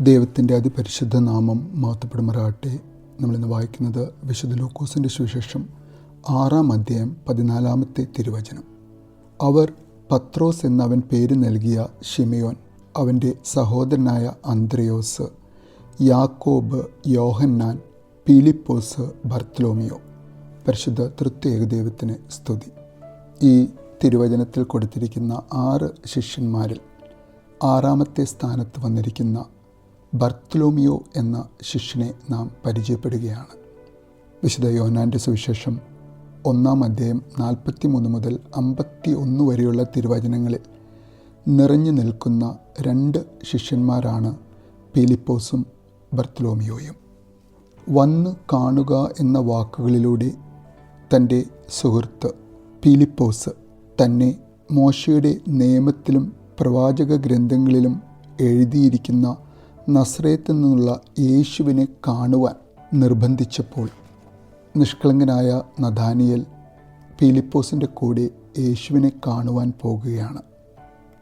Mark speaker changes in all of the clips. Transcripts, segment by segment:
Speaker 1: ദൈവത്തിന്റെ അതിപരിശുദ്ധ നാമം മാത്തപ്പെടുമാറാട്ടെ നമ്മളിന്ന് വായിക്കുന്നത് വിശുദ്ധ ലൂക്കോസിന്റെ സുവിശേഷം ആറാം അധ്യായം പതിനാലാമത്തെ തിരുവചനം. അവർ പത്രോസ് എന്നവൻ പേര് നൽകിയ ഷിമയോൻ അവന്റെ സഹോദരനായ അന്ത്രയോസ് യാക്കോബ് യോഹന്നാൻ പീലിപ്പോസ് ബർത്തലോമിയോ. പരിശുദ്ധ തൃത്യേക ദൈവത്തിന് സ്തുതി. ഈ തിരുവചനത്തിൽ കൊടുത്തിരിക്കുന്ന ആറ് ശിഷ്യന്മാരിൽ ആറാമത്തെ സ്ഥാനത്ത് വന്നിരിക്കുന്ന ബർത്തലോമിയോ എന്ന ശിഷ്യനെ നാം പരിചയപ്പെടുകയാണ്. വിശുദ്ധ യോഹനാന്റെ സുവിശേഷം ഒന്നാം അധ്യായം നാൽപ്പത്തി മൂന്ന് മുതൽ അമ്പത്തി ഒന്ന് വരെയുള്ള തിരുവചനങ്ങളിൽ നിറഞ്ഞു നിൽക്കുന്ന രണ്ട് ശിഷ്യന്മാരാണ് പീലിപ്പോസും ബർത്തലോമിയോയും. വന്ന് കാണുക എന്ന വാക്കുകളിലൂടെ തന്റെ സുഹൃത്ത് പീലിപ്പോസ് തന്നെ മോശയുടെ നിയമത്തിലും പ്രവാചക ഗ്രന്ഥങ്ങളിലും എഴുതിയിരിക്കുന്ന നസ്രയത്തിൽ നിന്നുള്ള യേശുവിനെ കാണുവാൻ നിർബന്ധിച്ചപ്പോൾ നിഷ്കളങ്കനായ നദാനിയൽ പീലിപ്പോസിന്റെ കൂടെ യേശുവിനെ കാണുവാൻ പോകുകയാണ്.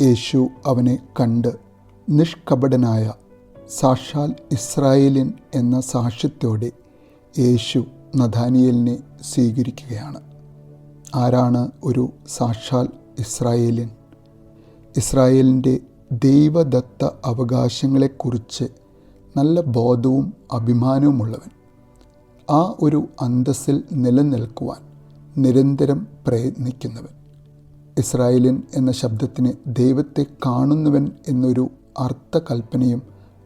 Speaker 1: യേശു അവനെ കണ്ട് നിഷ്കപടനായ സാക്ഷാൽ ഇസ്രായേലിൻ എന്ന സാക്ഷ്യത്തോടെ യേശു നദാനിയലിനെ സ്വീകരിക്കുകയാണ്. ആരാണ് ഒരു സാക്ഷാൽ ഇസ്രായേലിൻ? ഇസ്രായേലിന്റെ ദൈവദത്ത അവകാശങ്ങളെക്കുറിച്ച് നല്ല ബോധവും അഭിമാനവുമുള്ളവൻ. ആ ഒരു അന്തസ്സിൽ നിലനിൽക്കുവാൻ നിരന്തരം പ്രയത്നിക്കുന്നവൻ. ഇസ്രായേലിൻ എന്ന ശബ്ദത്തിന് ദൈവത്തെ കാണുന്നവൻ എന്നൊരു അർത്ഥകൽപ്പനയും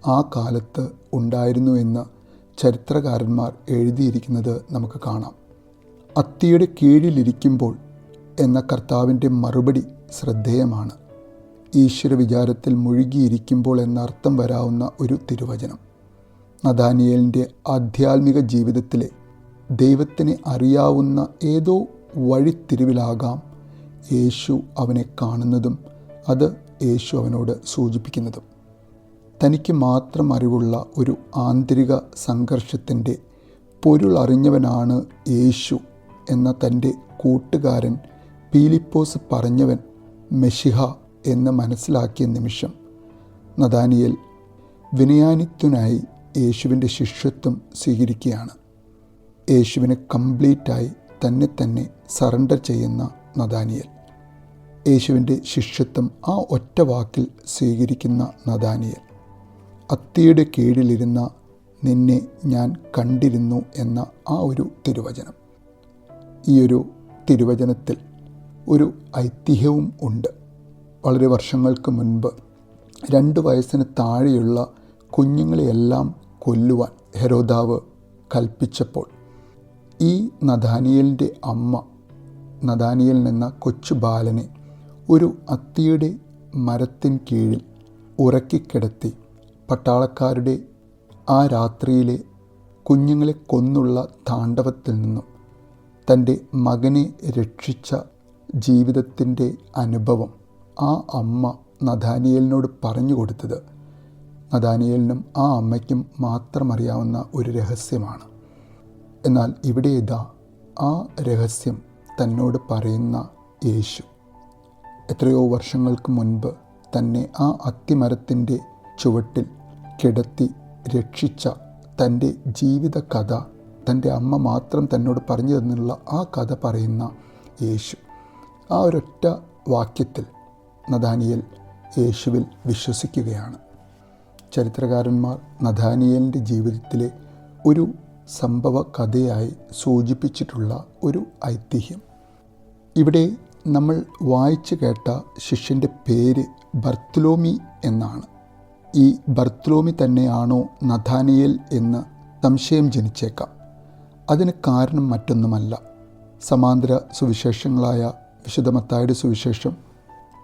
Speaker 1: ആ കാലത്ത് ഉണ്ടായിരുന്നു എന്ന് ചരിത്രകാരന്മാർ എഴുതിയിരിക്കുന്നത് നമുക്ക് കാണാം. അത്തിയുടെ കീഴിലിരിക്കുമ്പോൾ എന്ന കർത്താവിന്റെ മറുപടി ശ്രദ്ധേയമാണ്. ഈശ്വര വിചാരത്തിൽ മുഴുകിയിരിക്കുമ്പോൾ എന്നർത്ഥം വരാവുന്ന ഒരു തിരുവചനം. നദാനിയലിന്റെ ആധ്യാത്മിക ജീവിതത്തിലെ ദൈവത്തിനെ അറിയാവുന്ന ഏതോ വഴിത്തിരിവിലാകാം യേശു അവനെ കാണുന്നതും അത് യേശു അവനോട് സൂചിപ്പിക്കുന്നതും. തനിക്ക് മാത്രം അറിവുള്ള ഒരു ആന്തരിക സംഘർഷത്തിന്റെ പൊരുളറിഞ്ഞവനാണ് യേശു എന്ന തന്റെ കൂട്ടുകാരൻ പീലിപ്പോസ് പറഞ്ഞവൻ മെഷിഹ എന്ന് മനസ്സിലാക്കിയ നിമിഷം നദാനിയൽ വിനയാനിത്വനായി യേശുവിന്റെ ശിഷ്യത്വം സ്വീകരിക്കുകയാണ്. യേശുവിന് കംപ്ലീറ്റായി തന്നെ തന്നെ സറണ്ടർ ചെയ്യുന്ന നദാനിയൽ. യേശുവിന്റെ ശിഷ്യത്വം ആ ഒറ്റ വാക്കിൽ സ്വീകരിക്കുന്ന നദാനിയൽ. അത്തിയുടെ കീഴിലിരുന്ന നിന്നെ ഞാൻ കണ്ടിരുന്നു എന്ന ആ ഒരു തിരുവചനം. ഈ ഒരു തിരുവചനത്തിൽ ഒരു ഐതിഹ്യവും ഉണ്ട്. വളരെ വർഷങ്ങൾക്ക് മുൻപ് രണ്ട് വയസ്സിന് താഴെയുള്ള കുഞ്ഞുങ്ങളെയെല്ലാം കൊല്ലുവാൻ ഹെരോദാവ് കൽപ്പിച്ചപ്പോൾ ഈ നദാനിയലിന്റെ അമ്മ നദാനിയൽ എന്ന കൊച്ചു ബാലനെ ഒരു അത്തിയുടെ മരത്തിൻ കീഴിൽ ഉറക്കിക്കിടത്തി പട്ടാളക്കാരുടെ ആ രാത്രിയിലെ കുഞ്ഞുങ്ങളെ കൊന്നുള്ള താണ്ഡവത്തിൽ നിന്നും തന്റെ മകനെ രക്ഷിച്ച ജീവിതത്തിന്റെ അനുഭവം ആ അമ്മ നദാനിയലിനോട് പറഞ്ഞു കൊടുത്തത്. നദാനിയലിനും ആ അമ്മയ്ക്കും മാത്രം അറിയാവുന്ന ഒരു രഹസ്യമാണ്. എന്നാൽ ഇവിടെ ഇതാ ആ രഹസ്യം തന്നോട് പറയുന്ന യേശു. എത്രയോ വർഷങ്ങൾക്ക് മുൻപ് തന്നെ ആ അത്തിമരത്തിന്റെ ചുവട്ടിൽ കിടത്തി രക്ഷിച്ച തന്റെ ജീവിത കഥ തന്റെ അമ്മ മാത്രം തന്നോട് പറഞ്ഞു തന്നുള്ള ആ കഥ പറയുന്ന യേശു. ആ ഒരൊറ്റ വാക്യത്തിൽ നദാനിയൽ യേശുവിൽ വിശ്വസിക്കുകയാണ്. ചരിത്രകാരന്മാർ നദാനിയലിന്റെ ജീവിതത്തിലെ ഒരു സംഭവ കഥയായി സൂചിപ്പിച്ചിട്ടുള്ള ഒരു ഐതിഹ്യം. ഇവിടെ നമ്മൾ വായിച്ചു കേട്ട ശിഷ്യന്റെ പേര് ബർത്തലോമി എന്നാണ്. ഈ ബർത്തലോമി തന്നെയാണോ നഥാനിയൽ എന്ന് സംശയം ജനിച്ചേക്കാം. അതിന് കാരണം മറ്റൊന്നുമല്ല. സമാന്തര സുവിശേഷങ്ങളായ വിശുദ്ധ മത്തായുടെ സുവിശേഷം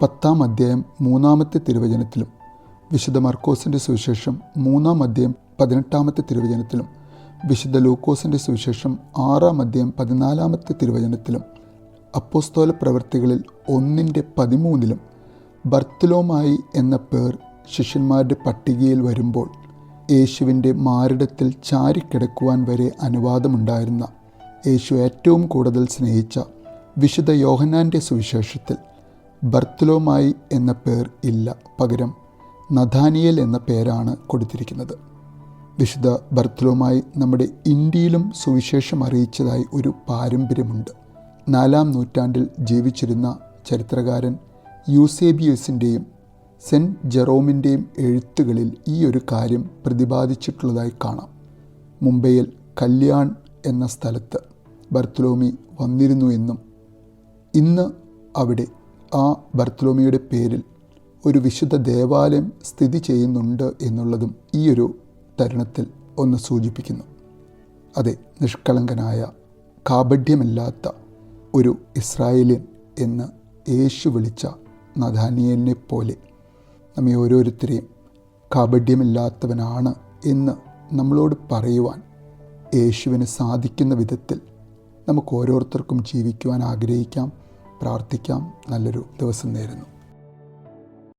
Speaker 1: പത്താം അധ്യായം മൂന്നാമത്തെ തിരുവചനത്തിലും വിശുദ്ധ മർക്കോസിന്റെ സുവിശേഷം മൂന്നാം അധ്യായം പതിനെട്ടാമത്തെ തിരുവചനത്തിലും വിശുദ്ധ ലൂക്കോസിന്റെ സുവിശേഷം ആറാം അധ്യായം പതിനാലാമത്തെ തിരുവചനത്തിലും അപ്പോസ്തോല പ്രവൃത്തികളിൽ ഒന്നിന്റെ പതിമൂന്നിലും ബർത്തലോമായി എന്ന പേർ ശിഷ്യന്മാരുടെ പട്ടികയിൽ വരുമ്പോൾ യേശുവിന്റെ മാരിടത്തിൽ ചാരിക്കിടക്കുവാൻ വരെ അനുവാദമുണ്ടായിരുന്ന യേശു ഏറ്റവും കൂടുതൽ സ്നേഹിച്ച വിശുദ്ധ യോഹനാന്റെ സുവിശേഷത്തിൽ ബർത്തലോമായി എന്ന പേർ ഇല്ല. പകരം നഥാനിയൽ എന്ന പേരാണ് കൊടുത്തിരിക്കുന്നത്. വിശുദ്ധ ബർത്തലോമായി നമ്മുടെ ഇന്ത്യയിലും സുവിശേഷം അറിയിച്ചതായി ഒരു പാരമ്പര്യമുണ്ട്. നാലാം നൂറ്റാണ്ടിൽ ജീവിച്ചിരുന്ന ചരിത്രകാരൻ യൂസേബിയസിന്റെയും സെന്റ് ജെറോമിന്റെയും എഴുത്തുകളിൽ ഈ ഒരു കാര്യം പ്രതിപാദിച്ചിട്ടുള്ളതായി കാണാം. മുംബൈയിൽ കല്യാൺ എന്ന സ്ഥലത്ത് ബർത്തലോമി വന്നിരുന്നു എന്നും ഇന്ന് അവിടെ ആ ബർത്തലോമിയുടെ പേരിൽ ഒരു വിശുദ്ധ ദേവാലയം സ്ഥിതി ചെയ്യുന്നുണ്ട് എന്നുള്ളതും ഈ ഒരു തരുണത്തിൽ ഒന്ന് സൂചിപ്പിക്കുന്നു. അതെ നിഷ്കളങ്കനായ കാപഢ്യമില്ലാത്ത ഒരു ഇസ്രായേലിയൻ എന്ന് യേശു വിളിച്ച നഥാനിയലിനെ പോലെ നമ്മെ ഓരോരുത്തരെയും കാപഢ്യമില്ലാത്തവനാണ് എന്ന് നമ്മളോട് പറയുവാൻ യേശുവിന് സാധിക്കുന്ന വിധത്തിൽ നമുക്ക് ഓരോരുത്തർക്കും ജീവിക്കുവാൻ ആഗ്രഹിക്കാം. പ്രാർത്ഥിക്കാം. നല്ലൊരു ദിവസം നേരുന്നു.